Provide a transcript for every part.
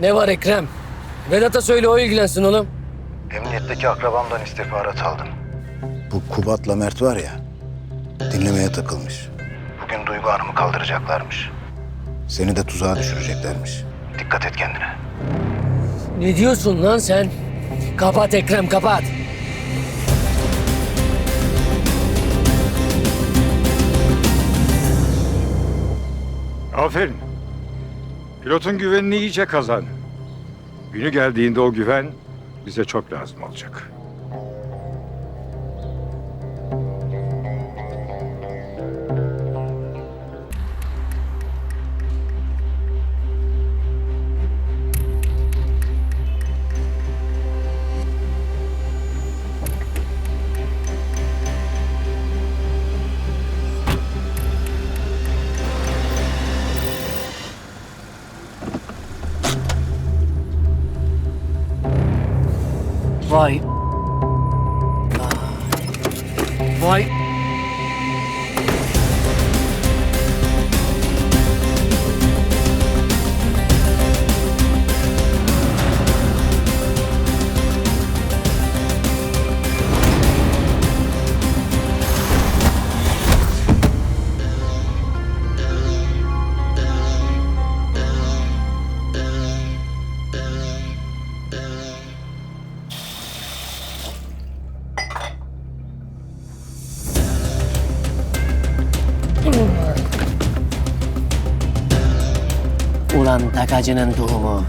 Ne var Ekrem? Vedat'a söyle o ilgilensin oğlum. Emniyetteki akrabamdan istihbarat aldım. Bu Kubat'la Mert var ya, dinlemeye takılmış. Bugün Duygu Hanım'ı kaldıracaklarmış. Seni de tuzağa düşüreceklermiş. Dikkat et kendine. Ne diyorsun lan sen? Kapat Ekrem kapat. Aferin. Pilotun güvenini iyice kazan. Günü geldiğinde o güven bize çok lazım olacak. right. Ulan takacının tohumu.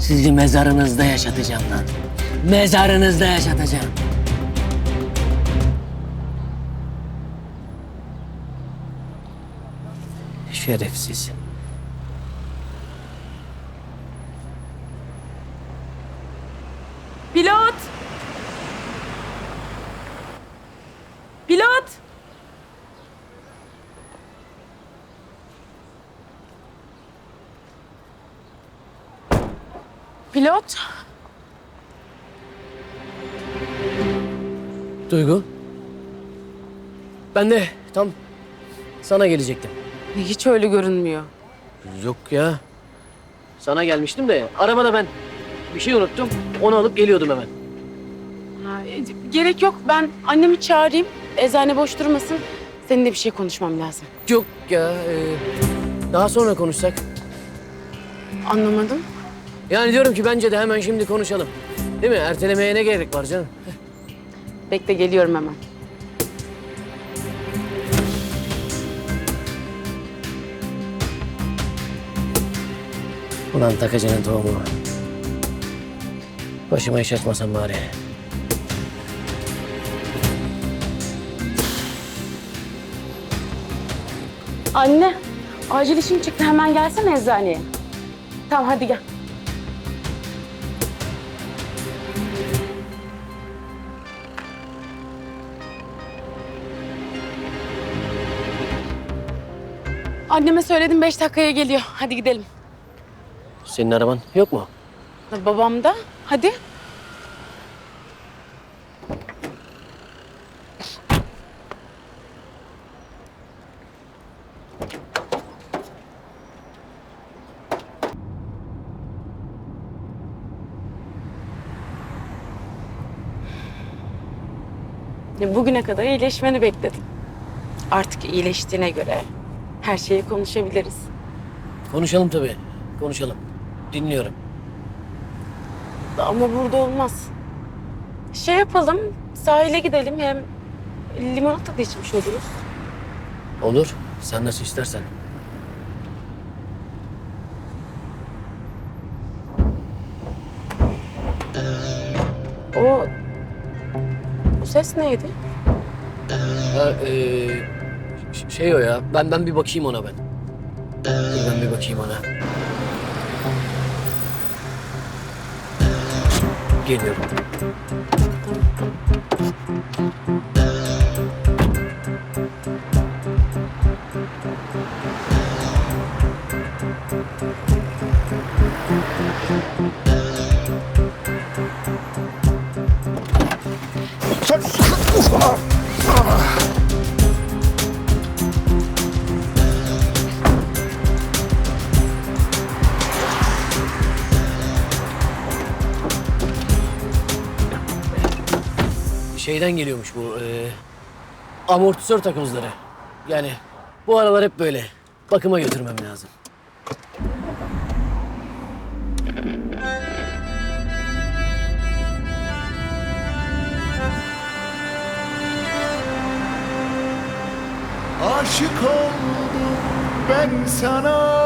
Sizi mezarınızda yaşatacağım lan. Mezarınızda yaşatacağım. Şerefsiz. Pilot! Pilot! Pilot? Duygu. Ben de tam sana gelecektim. Hiç öyle görünmüyor. Yok ya. Sana gelmiştim de arabada ben bir şey unuttum. Onu alıp geliyordum hemen. Ha, e, gerek yok. Ben annemi çağırayım. Eczane boş durmasın. Seninle bir şey konuşmam lazım. Yok ya. e, daha sonra konuşsak. Anlamadım. Yani diyorum ki bence de hemen şimdi konuşalım. Değil mi? Ertelemeye ne gerek var canım? Bekle geliyorum hemen. Ulan takacının tohumu. Başıma iş açmasam bari. Anne, acil işim çıktı. Hemen gelsene eczaneye. Tamam hadi gel. Anneme söyledim beş dakikaya geliyor. Hadi gidelim. Senin araban yok mu? Babam da. Hadi. Bugüne kadar iyileşmeni bekledim. Artık iyileştiğine göre her şeyi konuşabiliriz. Konuşalım tabii. Konuşalım. Dinliyorum. Ama burada olmaz. Şey yapalım, sahile gidelim hem limonata da içmiş oluruz. Olur. Sen nasıl istersen. O... O ses neydi? Ha, e, şey o ya. Ben ben bir bakayım ona ben. Dur ben bir bakayım ona. Geliyorum. Şeyden geliyormuş bu. E, amortisör takozları. Yani bu aralar hep böyle. Bakıma götürmem lazım. Aşık oldum ben sana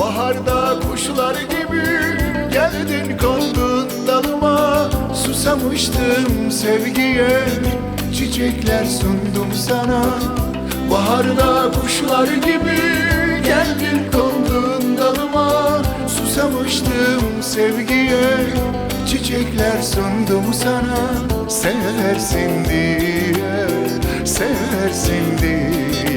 Baharda kuşlar gibi geldin kondun Susamıştım sevgiye. Çiçekler sundum sana. Baharda kuşlar gibi geldin kondun dalıma. Susamıştım sevgiye. Çiçekler sundum sana. Seversin diye, seversin diye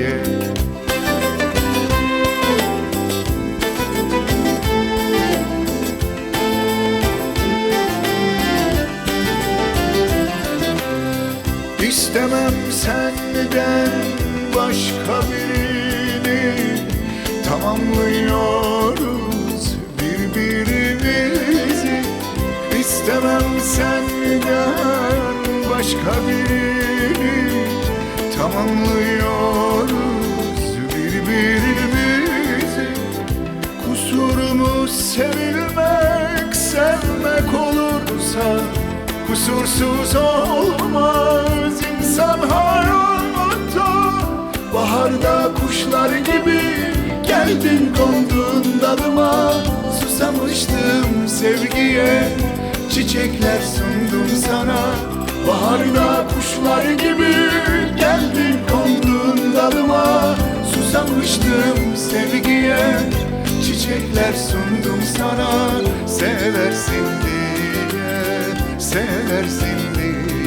İstemem senden başka birini. Tamamlıyoruz birbirimizi. İstemem senden başka birini. Tamamlıyoruz birbirimizi. Kusurumuz sevilmek, sevmek olursa Kusursuz olmaz insan hayatta Baharda kuşlar gibi geldin kondun dalıma Susamıştım sevgiye çiçekler sundum sana. Baharda kuşlar gibi geldin kondun dalıma Susamıştım sevgiye çiçekler sundum sana. Seversin diye, seversin diye